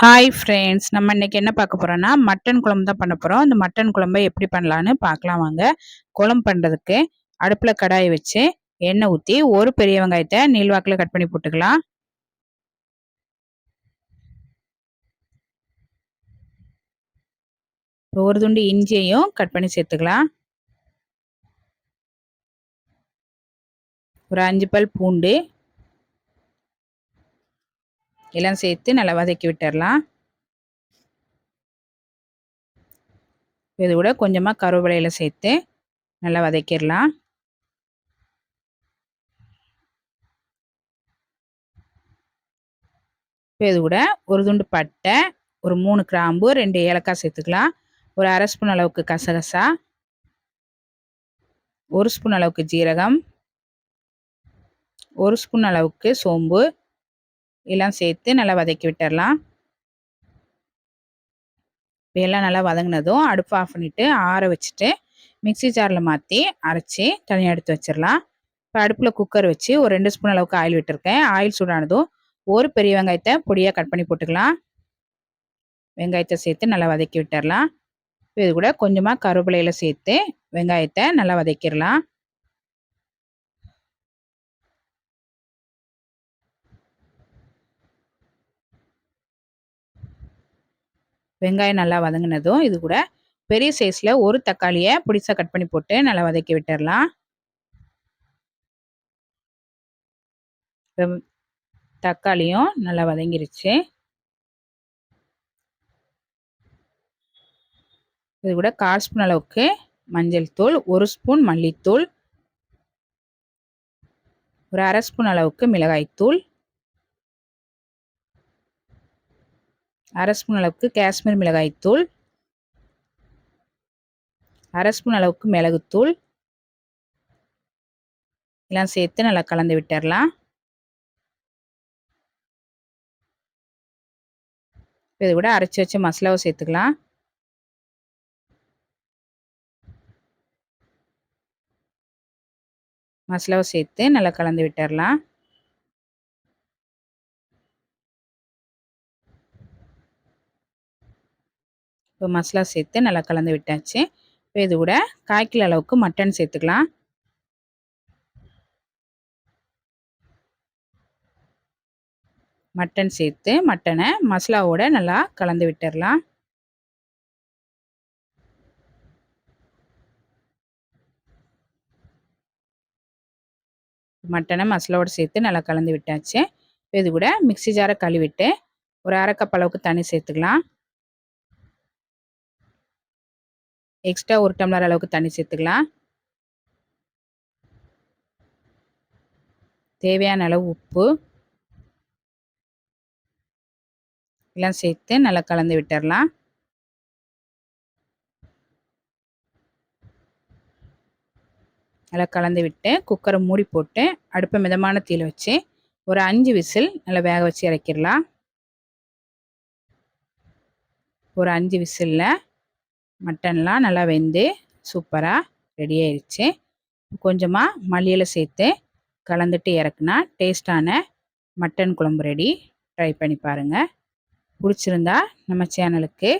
Hi friends நம்ம இன்னைக்கு என்ன பார்க்க போகிறோன்னா மட்டன் குழம்பு தான் பண்ண போகிறோம் இந்த மட்டன் குழம்பை எப்படி பண்ணலான்னு பார்க்கலாம் வாங்க. குழம்பு பண்ணுறதுக்கு அடுப்பில் கடாயை வச்சு எண்ணெய் ஊற்றி ஒரு பெரிய வெங்காயத்தை நீள்வாக்கில் கட் பண்ணி போட்டுக்கலாம். ஒரு துண்டு இஞ்சியையும் கட் பண்ணி சேர்த்துக்கலாம். ஒரு அஞ்சு பல் பூண்டு எல்லாம் சேர்த்து நல்லா வதக்கி விட்டுடலாம் இது கூட கொஞ்சமாக கருவேலையில் சேர்த்து நல்லா வதக்கிடலாம். இப்போ இது கூட ஒரு துண்டு பட்டை ஒரு மூணு கிராம்பு ரெண்டு ஏலக்காய் சேர்த்துக்கலாம். ஒரு அரை ஸ்பூன் அளவுக்கு கசகசா. ஒரு ஸ்பூன் அளவுக்கு ஜீரகம். ஒரு ஸ்பூன் அளவுக்கு சோம்பு. எல்லாம் சேர்த்து நல்லா வதக்கி விட்டுடலாம் எல்லாம் நல்லா வதங்கினதும் அடுப்பு ஆஃப் பண்ணிவிட்டு ஆற வச்சுட்டு மிக்சி ஜாரில் மாற்றி அரைச்சி தனியாக எடுத்து வச்சிடலாம் இப்போ அடுப்பில் குக்கர் வச்சு ஒரு ரெண்டு ஸ்பூன் அளவுக்கு ஆயில் விட்டுருக்கேன். ஆயில் சூடானதும் ஒரு பெரிய வெங்காயத்தை பொடியாக கட் பண்ணி போட்டுக்கலாம். வெங்காயத்தை சேர்த்து நல்லா வதக்கி விட்டுடலாம் இது கூட கொஞ்சமாக கருவேப்பிலையில் சேர்த்து வெங்காயத்தை நல்லா வதக்கிடலாம் வெங்காயம் நல்லா வதங்கினதும் இது கூட பெரிய சைஸில் ஒரு தக்காளியை பிடிச்சா கட் பண்ணி போட்டு நல்லா வதக்கி விட்டுடலாம் தக்காளியும் நல்லா வதங்கிருச்சு. இது கூட கால் ஸ்பூன் அளவுக்கு மஞ்சள் தூள் ஒரு ஸ்பூன் மல்லித்தூள் ஒரு அரை ஸ்பூன் அளவுக்கு மிளகாய்த்தூள். அரை ஸ்பூன் அளவுக்கு காஷ்மீர் மிளகாய்த்தூள் அரை ஸ்பூன் அளவுக்கு மிளகுத்தூள் எல்லாம் சேர்த்து நல்லா கலந்து விட்டுடலாம் இது கூட அரைச்சி வச்ச மசாலாவை சேர்த்துக்கலாம். மசாலாவை சேர்த்து நல்லா கலந்து விட்டுடலாம் இப்போ மசாலா சேர்த்து நல்லா கலந்து விட்டாச்சு. இப்போ இது கூட காய்க்கில் அளவுக்கு மட்டன் சேர்த்துக்கலாம். மட்டன் சேர்த்து மட்டனை மசாலாவோட நல்லா கலந்து விட்டுடலாம் மட்டனை மசாலாவோட சேர்த்து நல்லா கலந்து விட்டாச்சு. இது கூட மிக்சி ஜாரை கழுவிட்டு ஒரு அரைக்கப்பளவுக்கு அளவுக்கு தண்ணி சேர்த்துக்கலாம். எக்ஸ்ட்ரா ஒரு டம்ளர் அளவுக்கு தண்ணி சேர்த்துக்கலாம். தேவையான அளவு உப்பு. எல்லாம் சேர்த்து நல்லா கலந்து விட்டுடலாம் நல்லா கலந்து விட்டு குக்கரை மூடி போட்டு அடுப்பை மிதமான தீயில் வச்சு ஒரு அஞ்சு விசில் நல்லா வேக வச்சு இறக்கிடலாம். ஒரு அஞ்சு விசிலில் மட்டன்லாம் நல்லா வெந்து சூப்பராக ரெடி ஆயிடுச்சு கொஞ்சமாக மல்லியில் சேர்த்து கலந்துட்டு இறக்குனா டேஸ்டான மட்டன் குழம்பு ரெடி. ட்ரை பண்ணி பாருங்கள் பிடிச்சிருந்தா நம்ம சேனலுக்கு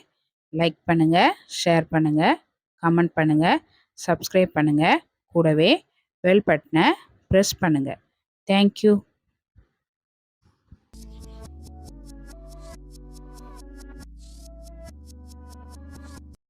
லைக் பண்ணுங்கள் ஷேர் பண்ணுங்கள் கமெண்ட் பண்ணுங்கள் சப்ஸ்கிரைப் பண்ணுங்கள் கூடவே பெல் பட்டனை ப்ரெஸ் பண்ணுங்கள் தேங்க்யூ.